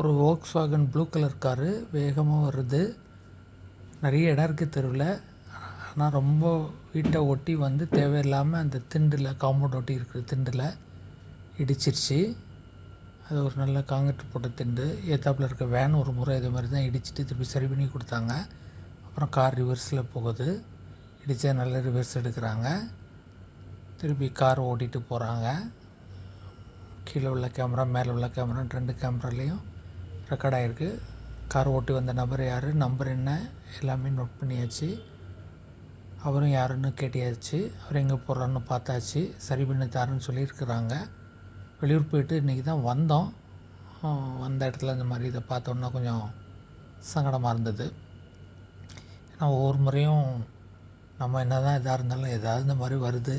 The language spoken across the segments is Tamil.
ஒரு Volkswagen blue colour car வேகமாக வருது. நிறைய இடம் இருக்குது தெருவில். ஆனால் ரொம்ப வீட்டை ஒட்டி வந்து தேவையில்லாமல் அந்த திண்டில் காம்பவுண்ட் ஒட்டி இருக்கிற திண்டில் இடிச்சிருச்சு. அது ஒரு நல்ல காங்கிரட் போட்ட திண்டு. ஏத்தாப்பில் இருக்க வேன் ஒரு முறை இதே மாதிரி தான் இடிச்சிட்டு திருப்பி சரி பண்ணி கொடுத்தாங்க. அப்புறம் கார் ரிவர்ஸில் போகுது. இடித்தா நல்ல ரிவர்ஸ் எடுக்கிறாங்க. திருப்பி கார் ஓட்டிகிட்டு போகிறாங்க கீழே உள்ள கேமரா மேலே உள்ள கேமரா ரெண்டு கேமராலேயும் ரெக்கார்ட் ஆகிருக்கு கார் ஓட்டி வந்த நபர் யார்? நம்பர் என்ன? எல்லாமே நோட் பண்ணியாச்சு. அவரும் யாருன்னு கேட்டியாச்சு. அவர் எங்கே போகிறான்னு பார்த்தாச்சு. சரி பண்ணி தாருன்னு சொல்லியிருக்கிறாங்க. வெளியூர் போயிட்டு இன்றைக்கி தான் வந்தோம். வந்த இடத்துல இந்த மாதிரி இதை பார்த்தோன்னா கொஞ்சம் சங்கடமாக இருந்தது. ஏன்னா ஒவ்வொரு முறையும் நம்ம என்ன தான் இதாக இருந்தாலும் ஏதாவது இந்த மாதிரி வருது.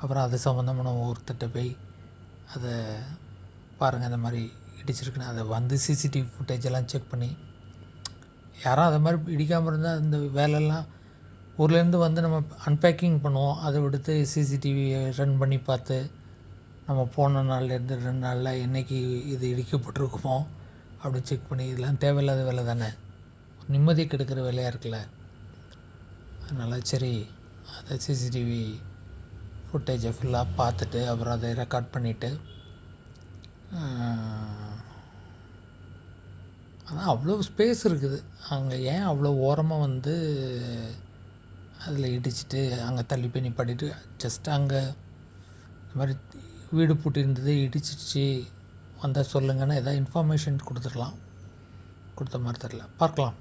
அப்புறம் அது சம்மந்தமாக நம்ம ஒருத்தட்ட போய் அதை பாருங்கள் இந்த மாதிரி இடிச்சிருக்குன்னு அதை வந்து சிசிடிவி ஃபுட்டேஜ் எல்லாம் செக் பண்ணி யாரும் அதை மாதிரி இடிக்காமல் இருந்தால் இந்த வேலையெல்லாம் ஊர்லேருந்து வந்து நம்ம அன்பேக்கிங் பண்ணுவோம். அதை விடுத்து சிசிடிவி ரன் பண்ணி பார்த்து நம்ம போன நாள்லேருந்து ரெண்டு நாளில் என்னைக்கு இது இடிக்கப்பட்டிருக்குமோ அப்படி செக் பண்ணி இதெல்லாம் தேவையில்லாத வேலை தானே. நிம்மதி கெடுக்கிற வேலையாக இருக்குல்ல. அதனால் சரி அதை சிசிடிவி ஃபுட்டேஜை ஃபுல்லாக பார்த்துட்டு அப்புறம் அதை ரெக்கார்ட் பண்ணிவிட்டு ஆனால் அவ்வளோ ஸ்பேஸ் இருக்குது. அங்கே ஏன் அவ்வளோ ஓரமாக வந்து அதில் இடிச்சிட்டு அங்கே தள்ளி பண்ணி நிப்பாட்டிட்டு ஜஸ்ட் அங்கே இந்த மாதிரி வீடு பூட்டி இருந்தது இடிச்சிடுச்சு வந்தால் சொல்லுங்கன்னா எதாவது இன்ஃபர்மேஷன் கொடுத்துடலாம். கொடுத்த மாதிரி தெரில பார்க்கலாம்.